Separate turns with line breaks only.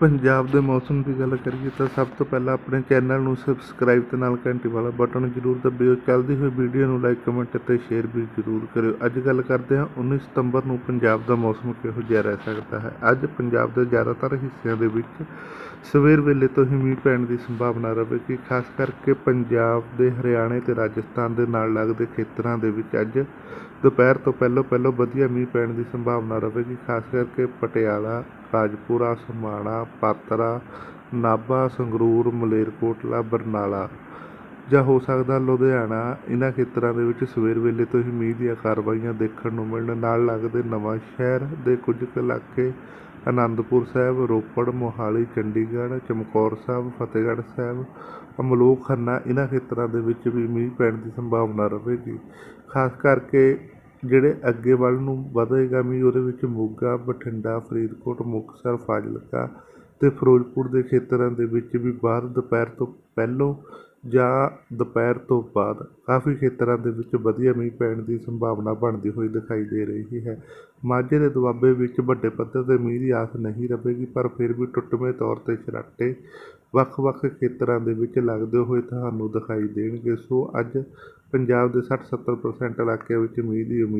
ਪੰਜਾਬ ਦੇ ਮੌਸਮ ਦੀ ਗੱਲ ਕਰੀਏ ਤਾਂ ਸਭ ਤੋਂ ਪਹਿਲਾਂ ਆਪਣੇ ਚੈਨਲ ਨੂੰ ਸਬਸਕ੍ਰਾਈਬ ਤੇ ਨਾਲ ਘੰਟੀ ਵਾਲਾ ਬਟਨ ਜ਼ਰੂਰ ਦਬਿਓ। ਚੱਲਦੀ ਹੋਈ ਵੀਡੀਓ ਨੂੰ ਲਾਈਕ ਕਮੈਂਟ ਅਤੇ ਸ਼ੇਅਰ ਵੀ ਜ਼ਰੂਰ ਕਰਿਓ। ਅੱਜ ਗੱਲ ਕਰਦੇ ਹਾਂ 19 ਸਤੰਬਰ ਨੂੰ ਪੰਜਾਬ ਦਾ ਮੌਸਮ ਕਿਹੋ ਜਿਹਾ ਰਹਿ ਸਕਦਾ ਹੈ। ਅੱਜ ਪੰਜਾਬ ਦੇ ਜ਼ਿਆਦਾਤਰ ਹਿੱਸਿਆਂ ਦੇ ਵਿੱਚ ਸਵੇਰ ਵੇਲੇ ਤੋਂ ਹੀ ਮੀਂਹ ਪੈਣ ਦੀ ਸੰਭਾਵਨਾ ਰਹੇਗੀ ਖਾਸ ਕਰਕੇ ਪੰਜਾਬ ਦੇ ਹਰਿਆਣੇ ਤੇ ਰਾਜਸਥਾਨ ਦੇ ਨਾਲ ਲੱਗਦੇ ਖੇਤਰਾਂ ਦੇ ਵਿੱਚ ਅੱਜ ਦੁਪਹਿਰ ਤੋਂ ਪਹਿਲਾਂ ਪਹਿਲਾਂ ਵਧੀਆ ਮੀਂਹ ਪੈਣ ਦੀ ਸੰਭਾਵਨਾ ਰਹੇਗੀ ਖਾਸ ਕਰਕੇ ਪਟਿਆਲਾ ਰਾਜਪੁਰਾ ਸਮਾਣਾ ਪਾਤਰਾ, ਨਾਭਾ, ਸੰਗਰੂਰ, ਮਲੇਰਕੋਟਲਾ, ਬਰਨਾਲਾ। ਜਾਂ ਹੋ ਸਕਦਾ ਲੁਧਿਆਣਾ ਇਹਨਾਂ ਖੇਤਰਾਂ ਦੇ ਵਿੱਚ ਸਵੇਰ ਵੇਲੇ ਤੋਂ ਹੀ ਮੀਂਹ ਦੀਆਂ ਕਾਰਵਾਈਆਂ ਦੇਖਣ ਨੂੰ ਮਿਲਣ। ਨਾਲ ਲੱਗਦੇ ਨਵਾਂ ਸ਼ਹਿਰ ਦੇ ਕੁਝ ਕੁ ਇਲਾਕੇ ਆਨੰਦਪੁਰ ਸਾਹਿਬ, ਰੋਪੜ, ਮੋਹਾਲੀ, ਚੰਡੀਗੜ੍ਹ, ਚਮਕੌਰ ਸਾਹਿਬ, ਫਤਿਹਗੜ੍ਹ ਸਾਹਿਬ ਅਮਲੋਹ ਖੰਨਾ ਇਹਨਾਂ ਖੇਤਰਾਂ ਦੇ ਵਿੱਚ ਵੀ ਮੀਂਹ ਪੈਣ ਦੀ ਸੰਭਾਵਨਾ ਰਹੇਗੀ। ਖਾਸ ਕਰਕੇ ਜਿਹੜੇ ਅੱਗੇ ਵੱਲ ਨੂੰ ਵਧੇਗਾ ਵੀ ਉਹਦੇ ਵਿੱਚ ਮੋਗਾ, ਬਠਿੰਡਾ, ਫਰੀਦਕੋਟ, ਮੁਕਤਸਰ, ਫਾਜ਼ਿਲਕਾ ਅਤੇ ਫਿਰੋਜ਼ਪੁਰ ਦੇ ਖੇਤਰਾਂ ਦੇ ਵਿੱਚ ਵੀ ਬਾਅਦ ਦੁਪਹਿਰ ਤੋਂ ਪਹਿਲੋਂ ਜਾਂ ਦੁਪਹਿਰ ਤੋਂ ਬਾਅਦ ਕਾਫੀ ਖੇਤਰਾਂ ਦੇ ਵਿੱਚ ਵਧੀਆ ਮੀਂਹ ਪੈਣ ਦੀ ਸੰਭਾਵਨਾ ਬਣਦੀ ਹੋਈ ਦਿਖਾਈ ਦੇ ਰਹੀ ਹੈ। ਮਾਝੇ ਦੇ ਦੁਆਬੇ ਵਿੱਚ ਵੱਡੇ ਪੱਧਰ ਤੇ ਮੀਂਹ ਦੀ ਆਸ ਨਹੀਂ ਰਹੇਗੀ ਪਰ ਫਿਰ ਵੀ ਟੁੱਟਵੇਂ ਤੌਰ ਤੇ ਛਰਾਟੇ ਵੱਖ-ਵੱਖ ਖੇਤਰਾਂ ਦੇ ਵਿੱਚ ਲੱਗਦੇ ਹੋਏ ਤੁਹਾਨੂੰ ਦਿਖਾਈ ਦੇਣਗੇ। ਸੋ ਅੱਜ ਪੰਜਾਬ ਦੇ 60-70% ਇਲਾਕਿਆਂ ਵਿੱਚ ਮੀਂਹ ਦੀ ਉਮੀਦ